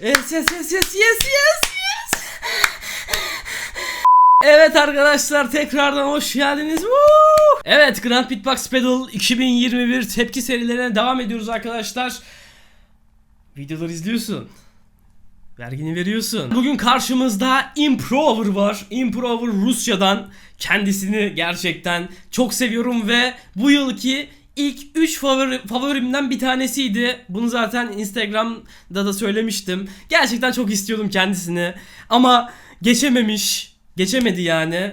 Yes yes yes yes yes yes yes. Evet arkadaşlar tekrardan hoş geldiniz. Woo! Evet Grand Beatbox Pedal 2021 tepki serilerine devam ediyoruz arkadaşlar. Videoları izliyorsun. Vergini veriyorsun. Bugün karşımızda Improver var. Improver Rusya'dan. Kendisini gerçekten çok seviyorum ve bu yılki ilk 3 favori, favorimden bir tanesiydi. Bunu zaten Instagram'da da söylemiştim. Gerçekten çok istiyordum kendisini. Ama geçememiş. Geçemedi yani.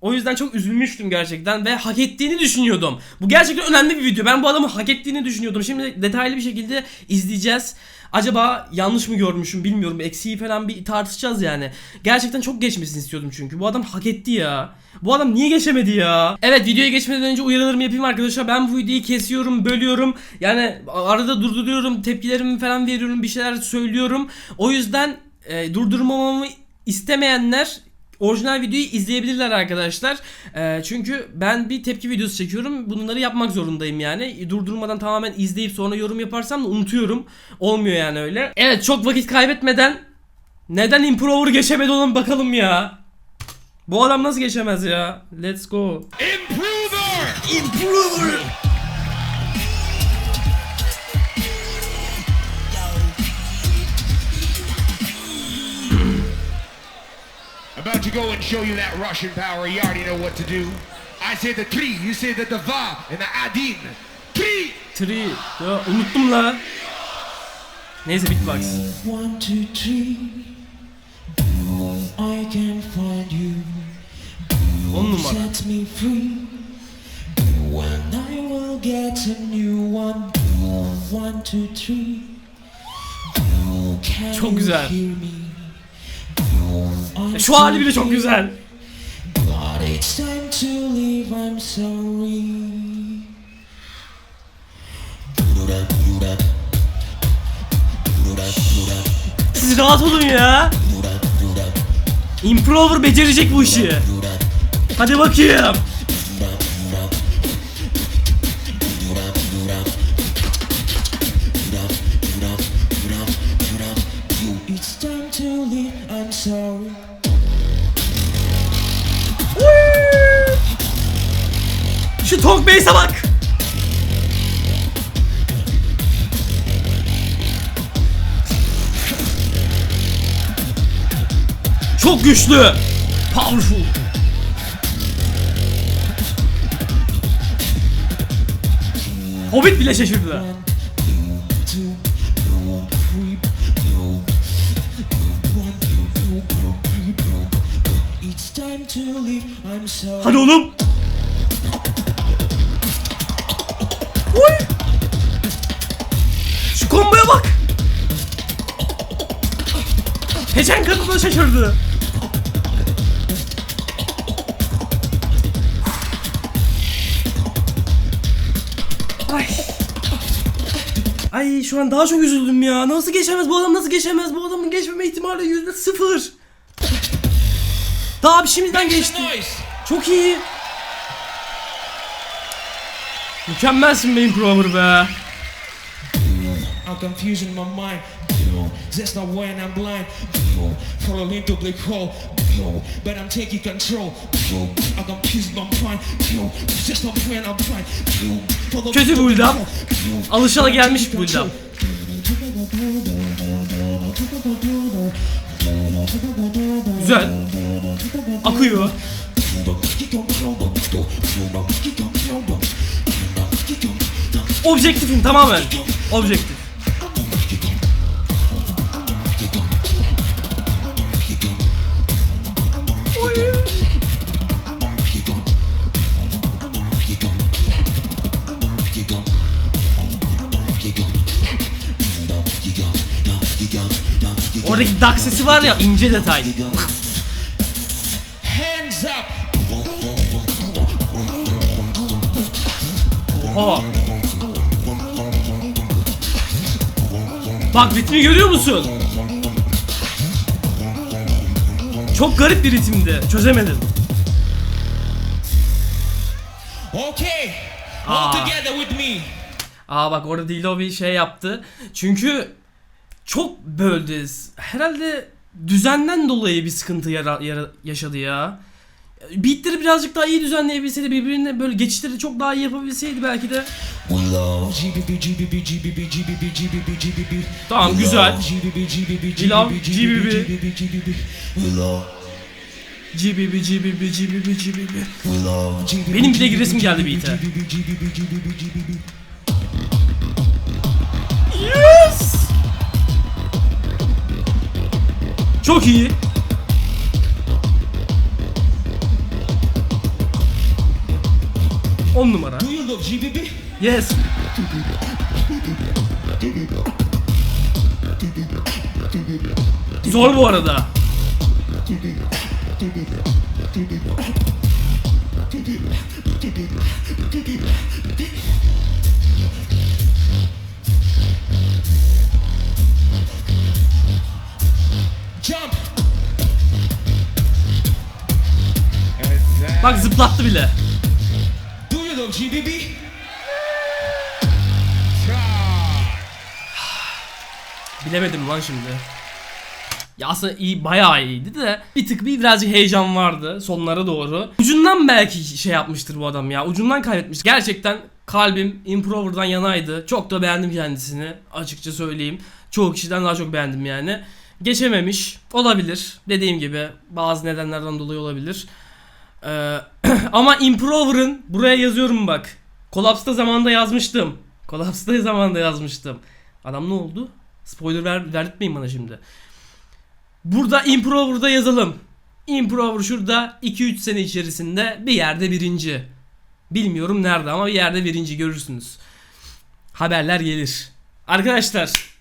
O yüzden çok üzülmüştüm gerçekten ve hak ettiğini düşünüyordum. Bu gerçekten önemli bir video. Ben bu adamı hak ettiğini düşünüyordum. Şimdi detaylı bir şekilde izleyeceğiz. Acaba yanlış mı görmüşüm bilmiyorum. Eksiği falan bir tartışacağız yani. Gerçekten çok geçmesini istiyordum çünkü. Bu adam hak etti ya. Bu adam niye geçemedi ya? Evet videoya geçmeden önce uyarılarımı yapayım arkadaşlar. Ben bu videoyu kesiyorum, bölüyorum. Yani arada durduruyorum, tepkilerimi falan veriyorum, bir şeyler söylüyorum. O yüzden e, durdurmamamı istemeyenler orijinal videoyu izleyebilirler arkadaşlar. Ee, çünkü ben bir tepki videosu çekiyorum. Bunları yapmak zorundayım yani. Durdurmadan tamamen izleyip sonra yorum yaparsam da unutuyorum. Olmuyor yani öyle. Evet çok vakit kaybetmeden neden Improver geçemedi bir bakalım ya. Bu adam nasıl geçemez ya? Let's go. Improver! Improver. About to go and show you that Russian power. You already know what to do. I say the three, you say the dva, and the adin. Three! Tree. Ya unuttum la. Neyse beatbox. One, two, three. I can find you. 10 numara. Set me free. And I will get a new one. One, two, three. Can Çok güzel. you hear me? Şu hali bile çok güzel. But it's time to leave, I'm sorry. Siz rahat olun ya. Improver becerecek bu işi. Hadi bakayım. It's time to leave, I'm sorry. Şu Talk Bass'e bak. Çok güçlü. Powerful. Hobbit bile şaşırdı. Hadi oğlum. Oy. Şu komboya bak. Geçen kadın da şaşırdı. Ay. Ay şu an daha çok üzüldüm ya. Nasıl geçemez bu adam nasıl geçemez? Bu adamın geçmeme ihtimali yüzde sıfır. Daha bir şimdiden geçti. Çok iyi. Mükemmelsin be Improver be. I'm confusing my mind. That's not why I'm blind. Falling into black hole. But I'm taking control. I'm confusing my mind. That's not why I'm blind. Kötü up. Alışala gelmiş up. Güzel. Akıyor. Objektifim tamamen. Objektif. Oradaki duck sesi var ya ince detay. Hands up. Oha. Bak ritmi görüyor musun? Çok garip bir ritimdi. Çözemedim. Okay. All together with me. Aa bak orada Dilo bir şey yaptı. Çünkü çok böldü. Herhalde düzenden dolayı bir sıkıntı yara- yara- yaşadı ya. Beatleri birazcık daha iyi düzenleyebilseydi birbirine böyle geçişleri çok daha iyi yapabilseydi belki de. Tamam güzel. GBB, GBB, GBB, GBB. GBB. Benim bile giresim geldi beat'e. Yes! Çok iyi. On numara. Do you love GBB? Yes. Zor bu arada. Bak zıplattı bile. Love GBB? Bilemedim lan şimdi. Ya aslında iyi bayağı iyiydi de bir tık bir birazcık heyecan vardı sonlara doğru. Ucundan belki şey yapmıştır bu adam ya. Ucundan kaybetmiş. Gerçekten kalbim Improver'dan yanaydı. Çok da beğendim kendisini açıkça söyleyeyim. Çoğu kişiden daha çok beğendim yani. Geçememiş olabilir. Dediğim gibi bazı nedenlerden dolayı olabilir. Ee, ama Improver'ın buraya yazıyorum bak. Collapse'da zamanında yazmıştım. Collapse'da zamanında yazmıştım. Adam ne oldu? Spoiler ver, verdirtmeyin bana şimdi. Burada Improver'da yazalım. Improver şurada 2-3 sene içerisinde bir yerde birinci. Bilmiyorum nerede ama bir yerde birinci görürsünüz. Haberler gelir. Arkadaşlar.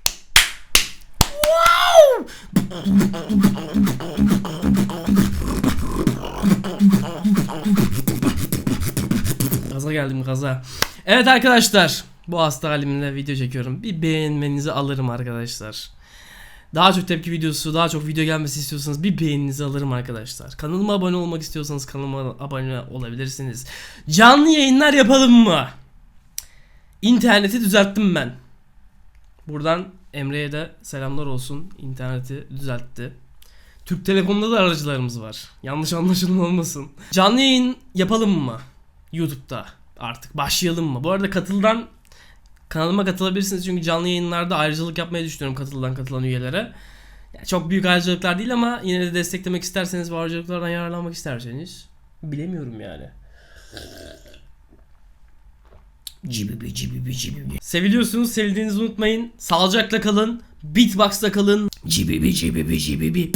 Geldim gaza. Evet arkadaşlar. Bu hasta halimle video çekiyorum. Bir beğenmenizi alırım arkadaşlar. Daha çok tepki videosu, daha çok video gelmesi istiyorsanız bir beğeninizi alırım arkadaşlar. Kanalıma abone olmak istiyorsanız kanalıma abone olabilirsiniz. Canlı yayınlar yapalım mı? İnterneti düzelttim ben. Buradan Emre'ye de selamlar olsun. İnterneti düzeltti. Türk Telekom'da da aracılarımız var. Yanlış anlaşılma olmasın. Canlı yayın yapalım mı? YouTube'da artık başlayalım mı? Bu arada katıldan kanalıma katılabilirsiniz çünkü canlı yayınlarda ayrıcalık yapmayı düşünüyorum katıldan katılan üyelere. Yani çok büyük ayrıcalıklar değil ama yine de desteklemek isterseniz bu ayrıcalıklardan yararlanmak isterseniz bilemiyorum yani. Cibibi cibibi cibibi. Seviliyorsunuz, sevdiğinizi unutmayın. Sağlıcakla kalın. Beatbox'ta kalın. Cibibi cibibi cibibi.